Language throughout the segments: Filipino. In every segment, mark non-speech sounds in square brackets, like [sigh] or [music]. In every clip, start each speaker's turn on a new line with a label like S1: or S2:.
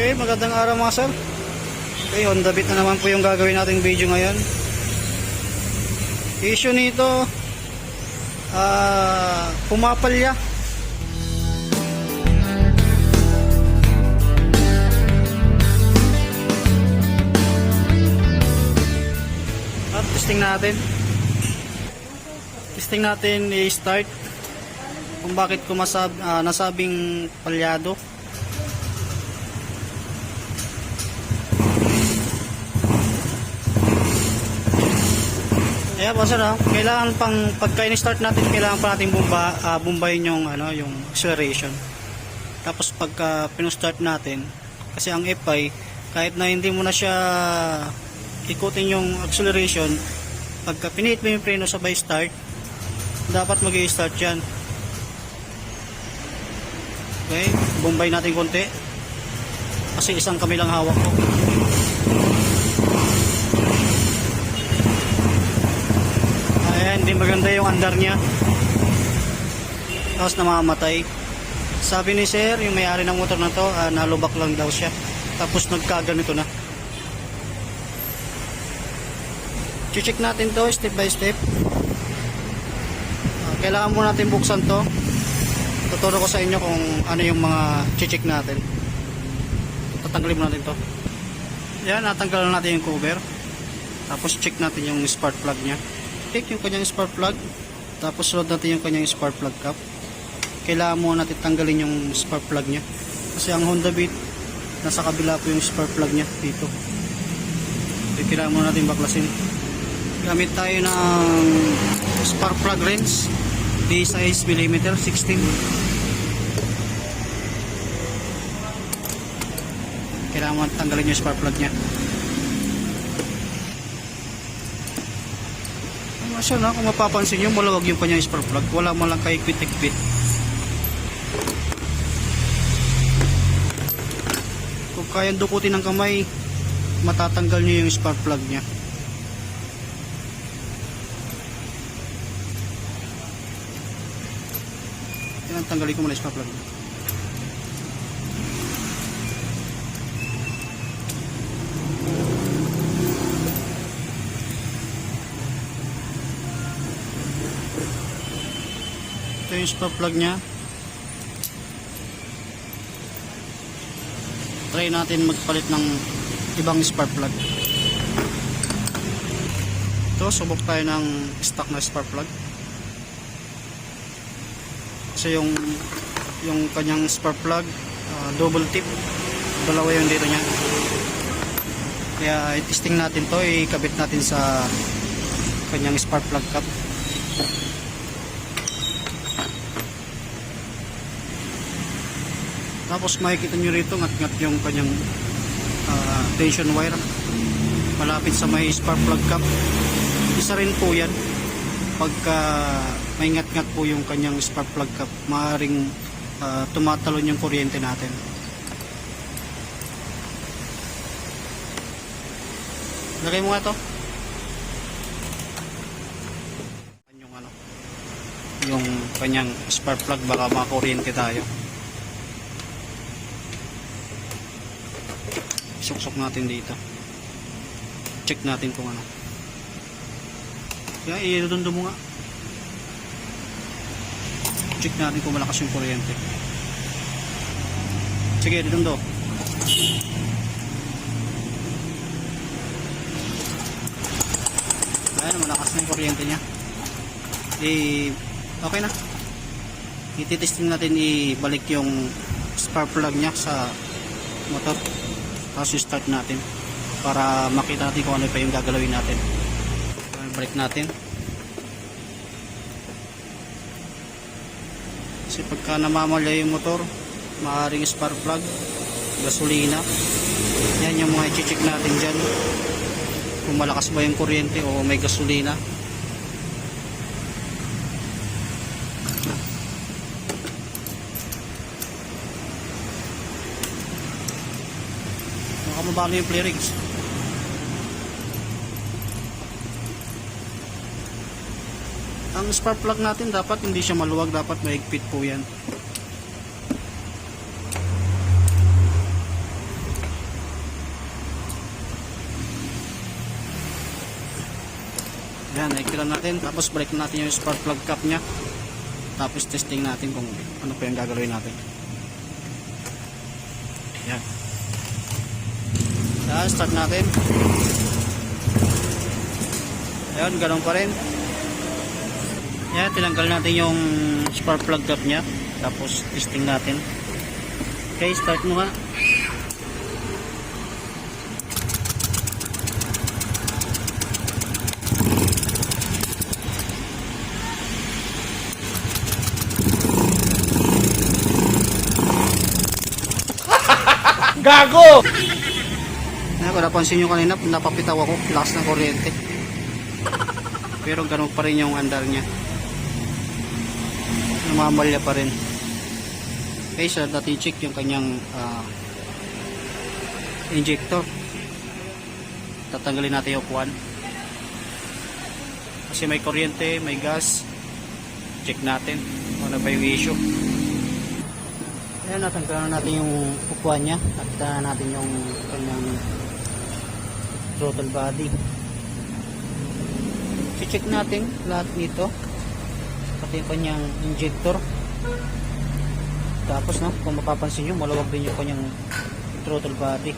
S1: Okay, magandang araw mga sir. Okay, Honda Beat na naman po yung gagawin nating video ngayon. Issue nito, ah, pumapalya. At testing natin. Testing natin i-start kung bakit kumasab ah, nasabing palyado. Kaya po sir, kailangan pang pagka start natin, kailangan pa natin bumba, ah, bumbayin yung ano, yung acceleration. Tapos pagka pino-start natin, kasi ang FI, kahit na hindi mo na siya ikutin yung acceleration, pagka pinihit mo yung preno sabay start, dapat mag start yan. Okay, bumbay natin konti. Kasi isang kami lang hawak ko. Ayan, hindi maganda yung andar niya. Tapos namamatay. Sabi ni sir, yung may-ari ng motor na to, ah, nalubak lang daw siya. Tapos nagkaganito na. Check natin to step by step. Ah, kailangan mo natin buksan to. Tuturo ko sa inyo kung ano yung mga check natin. Tatanggalin mo natin to. Yan, natanggalan natin yung cover. Tapos check natin yung spark plug niya. Check yung kanyang spark plug. Tapos load natin yung kanyang spark plug cap. Kailangan mo natin tanggalin yung spark plug niya. Kasi ang Honda Beat, nasa kabila po yung spark plug niya dito. So, kailangan mo natin baklasin. Gamit tayo ng spark plug wrench. Di size millimeter 16. Kailangan mo tanggalin yung spark plug niya. Masya na, kung mapapansin nyo, malawag yung kanyang spark plug. Wala mo lang kay kwit-kwit. Kung kayang dukutin ng kamay, matatanggal nyo yung spark plug niya. Yan, tanggalin ko muna yung spark plug niya. Yung spark plug niya. Try natin magpalit ng ibang spark plug. Ito, subok tayo ng stock na spark plug. Kasi yung yung kanyang spark plug ah, double tip. Dalawa yung dito niya. Kaya i-testing natin to, ikabit natin sa kanyang spark plug cap. Tapos makikita nyo rito ngat-ngat yung kanyang ah, tension wire malapit sa may spark plug cap. Isa rin po yan pagka may ngat-ngat po yung kanyang spark plug cap maaaring ah, tumatalon yung kuryente natin. Lagay mo nga to. Yung ano yung kanyang spark plug baka makuryente tayo. Suksok natin dito. Check natin kung ano. Kaya iirundo mo nga. Check natin kung malakas yung kuryente. Sige irundo ayan malakas na yung kuryente nya eh okay na. Ititesting natin ibalik yung spark plug nya sa motor tapos start natin para makita natin kung ano pa yung gagalawin natin. Balik natin. Kasi pagka namamalya yung motor maaaring spark plug gasolina. Yan yung mga i-check natin dyan. Kung malakas ba yung kuryente o may gasolina paano yung play rigs. Ang spark plug natin dapat hindi siya maluwag, dapat maigpit po yan. Yan, naikira natin. Tapos break natin yung spark plug cap niya. Tapos testing natin kung ano pa yung gagawin natin. Yan. Yan, start natin. Ayan, ganun pa rin. Yan, tinanggal natin yung spark plug cap niya. Tapos testing natin. Okay, start mo nga.
S2: Gago!
S1: Ayan, kung napansin nyo kanina, napapitaw ako. Lakas ng kuryente. [laughs] Pero ganun pa rin yung andar niya. Namamalya pa rin. Okay, so dati check yung kanyang ah, injector. Tatanggalin natin yung upuan. Kasi may kuryente, may gas. Check natin kung ano ba yung issue. Ayan, natanggalan natin yung upuan niya at ah, natin yung kanyang throttle body. check natin lahat nito pati yung kanyang injector. Tapos no, kung mapapansin nyo maluwag din yung kanyang throttle body.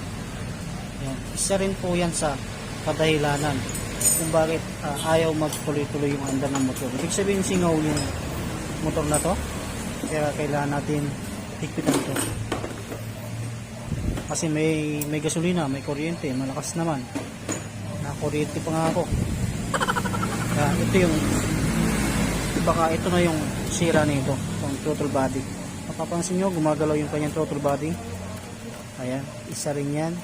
S1: Yan. isa rin po yan sa kadahilanan kung bakit ah, ayaw magtuloy-tuloy yung andar ng motor. Ibig sabihin singaw yung motor na to. Kaya kailangan natin higpitan to. Kasi may may gasolina, may kuryente, malakas naman. na kuryente pa nga ako. Kaya ito yung baka ito na yung sira nito yung throttle body. Mapapansin nyo gumagalaw yung kanyang throttle body. Ayan isa rin yan.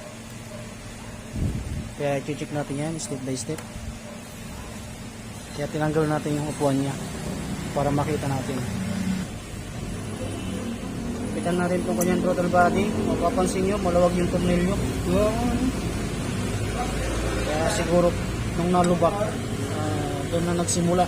S1: Kaya i-check natin yan step by step. Kaya tinanggal natin yung upuan niya para makita natin. Kapitan natin itong kanyang throttle body. Mapapansin nyo malawag yung tornilyo kaya siguro nung nalubak ah, doon na nagsimula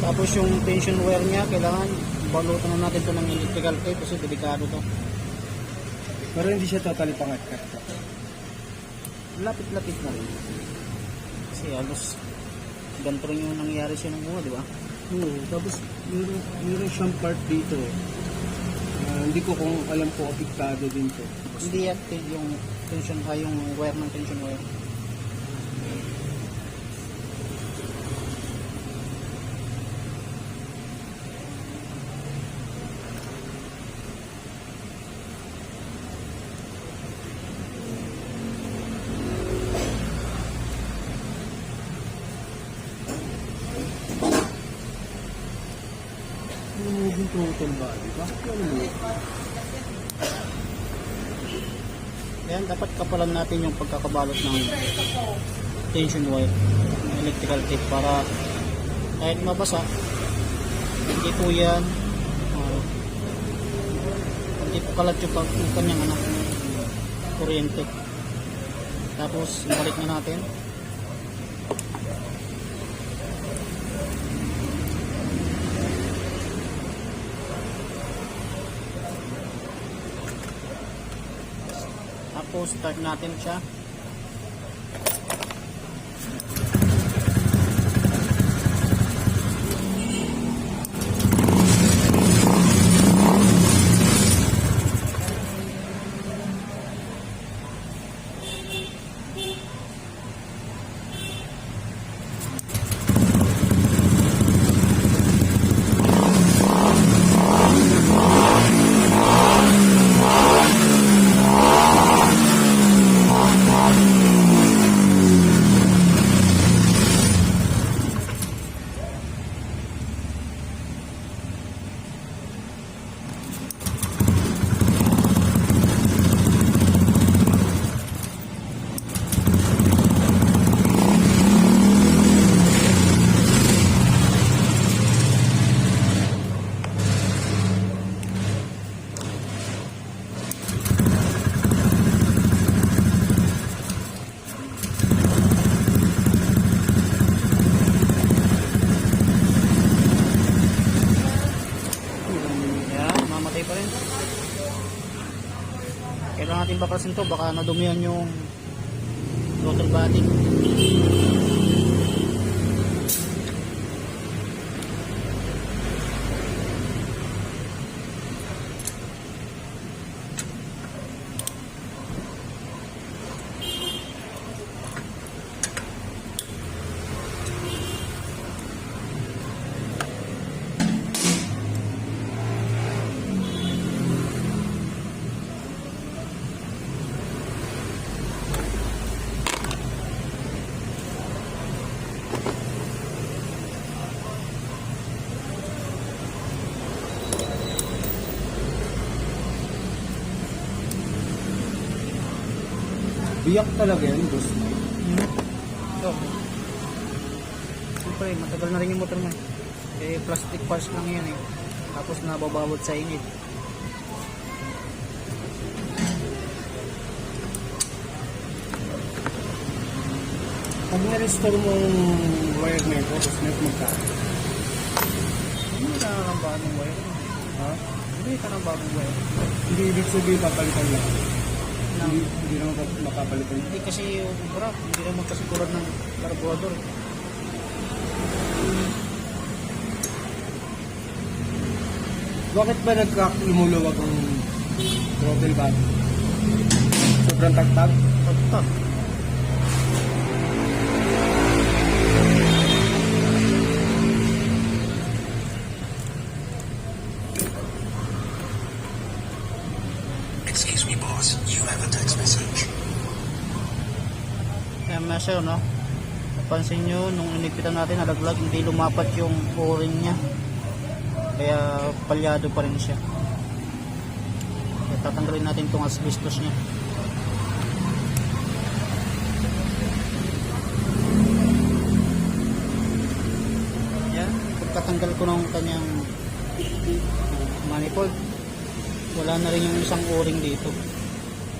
S1: tapos yung tension wire niya kailangan balutan na natin to ng electrical tape kasi delikado to
S2: Pero hindi siya totally pangat-kat.
S1: Lapit-lapit na rin kasi halos ganito rin yung nangyari siya ng mga di ba
S2: Oo, tapos meron, meron siyang part dito. Ah, hindi ko kung alam ko apektado din to.
S1: hindi tin- yung tension ay yung wire ng tension wire
S2: Yung moving total body, bakit?
S1: Ayan, dapat kapalan natin yung pagkakabalot ng tension wire electrical tape para kahit mabasa hindi po yan uh, hindi po kalat yung, yung kanyang ano, kuryente. Tapos balik na natin tapos start natin siya Baklasin to, baka nadumihan yung throttle body.
S2: Biyak talaga yan, boss.
S1: Hmm. So, Siyempre, matagal na rin yung motor mo. eh. Plastic parts lang yan eh. Tapos nababawot sa init.
S2: Pag na-restore mo wire na ito, tapos net magkano.
S1: Hindi ka na ng bagong wire.
S2: Ha?
S1: Hindi ka ng bagong wire.
S2: Hindi ibig sabihin papalitan lang.
S1: Na,
S2: Hindi, naman mapapalitan.
S1: hindi kasi yung brak, hindi naman kasi tulad ng carburetor.
S2: Bakit ba nag-crack lumuluwag ang throttle body? Sobrang tagtag?
S1: Pagtak. Kaya measure, no? Napansin nyo, nung inigpitan natin, nalaglag, hindi lumapat yung o-ring niya. Kaya palyado pa rin siya. Kaya tatanggalin natin itong asbestos niya. Yan, pagkatanggal ko ng kanyang manifold, wala na rin yung isang o-ring dito.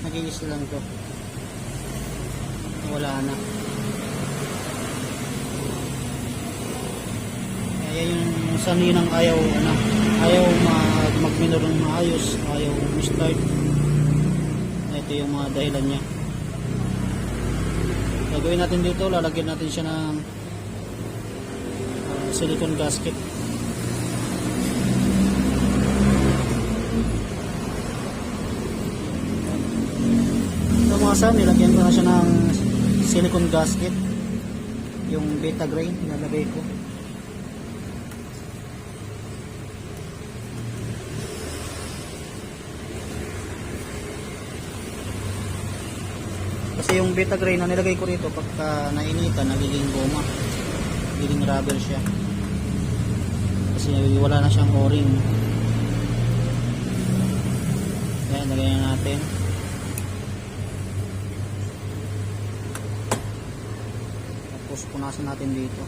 S1: Nag-iis lang to wala na kaya yung saninang ayaw ano, ayaw mag magminor ng maayos ayaw start ito yung mga dahilan niya. Gagawin natin dito lalagyan natin siya ng ah, silicone gasket. Ito mga sam nilagyan ko na siya ng silicone gasket. Yung beta gray nilagay ko kasi yung beta gray na nilagay ko rito pagka nainitan nagiging goma. Nagiging rubber siya. Kasi wala na siyang o-ring. Kaya lagyan natin. Tapos punasan natin dito.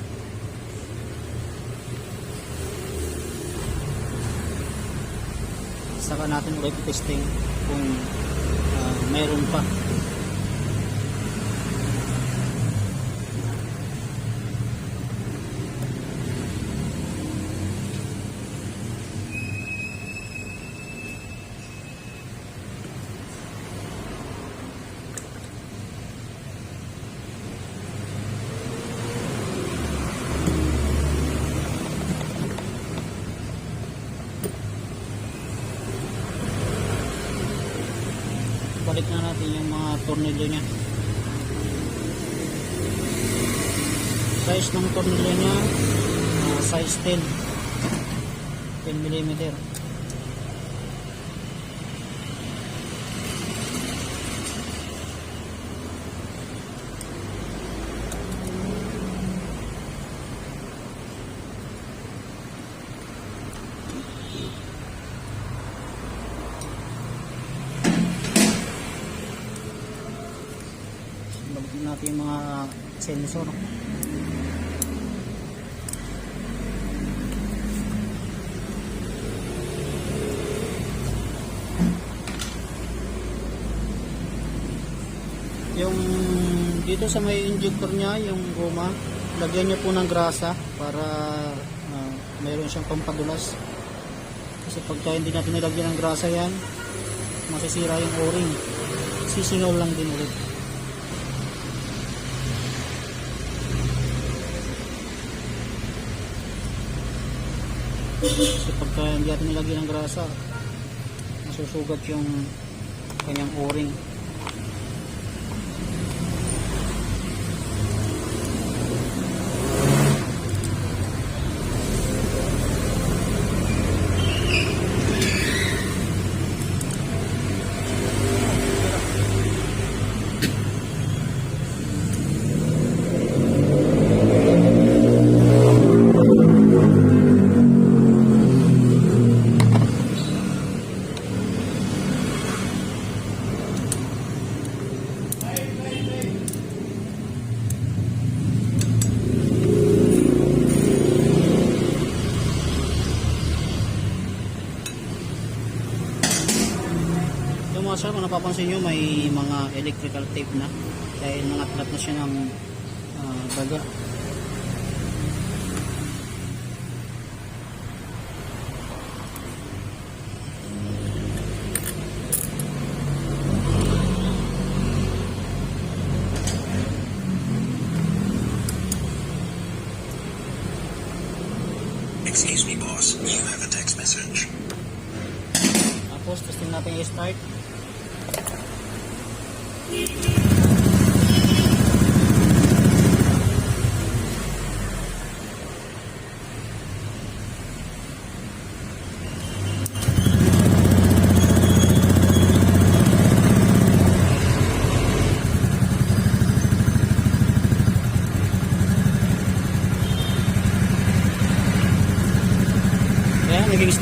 S1: Saka natin ulit testing kung ah, mayroon pa balik na natin yung mga tornilyo niya size ng tornilyo niya ah, size 10 10 mm natin yung mga sensor yung dito sa may injector niya yung goma lagyan niyo po ng grasa para ah, mayroon siyang pampadulas kasi pagka hindi natin nilagyan ng grasa yan masisira yung o-ring Magsisingaw lang din ulit. Kasi pagka hindi natin nilagyan ng grasa, masusugat yung kanyang o-ring. Mga sir, kung napapansin nyo, may mga electrical tape na dahil nangatlat na siya ng ah, baga.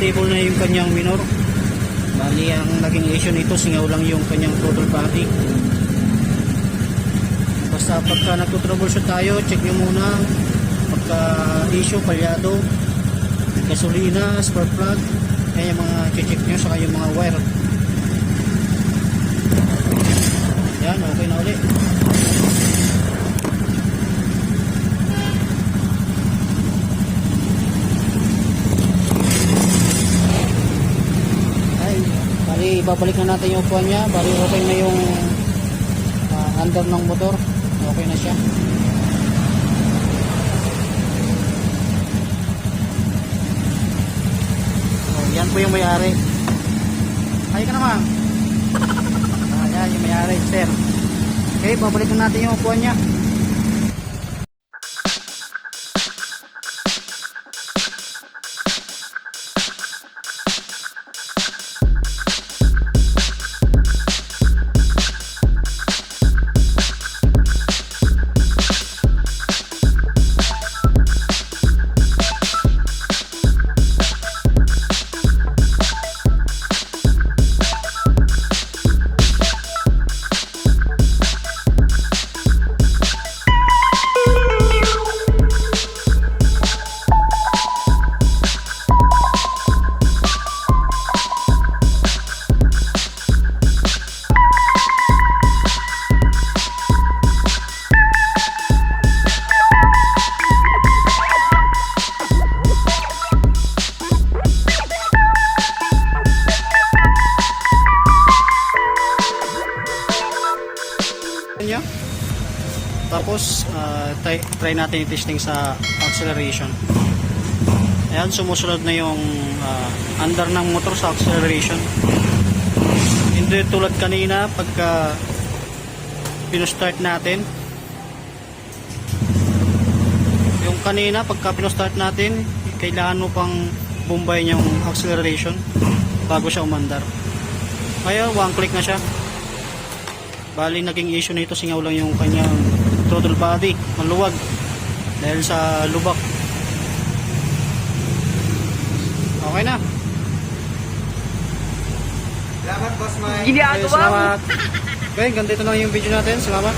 S1: Stable na yung kanyang minor. Bali, ang naging issue nito, singaw lang yung kanyang throttle body. Basta pagka nagtutroubleshoot tayo, check nyo muna pagka issue, palyado, gasolina, spark plug, yan yung mga check nyo, saka yung mga wire. Yan, okay na ulit. Ay, bali na natin yung upuan niya. Bali okay na yung ah, under ng motor. Okay na siya. Oh, yan po yung may-ari. Ay ka naman. [laughs] Ah, yan yung may-ari, sir. Okay, babalik na natin yung upuan niya. Try, natin i-testing sa acceleration. Ayan, sumusunod na yung ah, under ng motor sa acceleration. Hindi tulad kanina, pagka pinustart natin. Yung kanina, pagka pinustart natin, kailangan mo pang bumbay yung acceleration bago siya umandar. Kaya, one click na siya. Bali naging issue nito singaw lang yung kanyang throttle body, maluwag dahil sa lubak. Okay na.
S2: Salamat, Boss Mike.
S1: Okay, salamat. Okay, ganito na yung video natin. Salamat.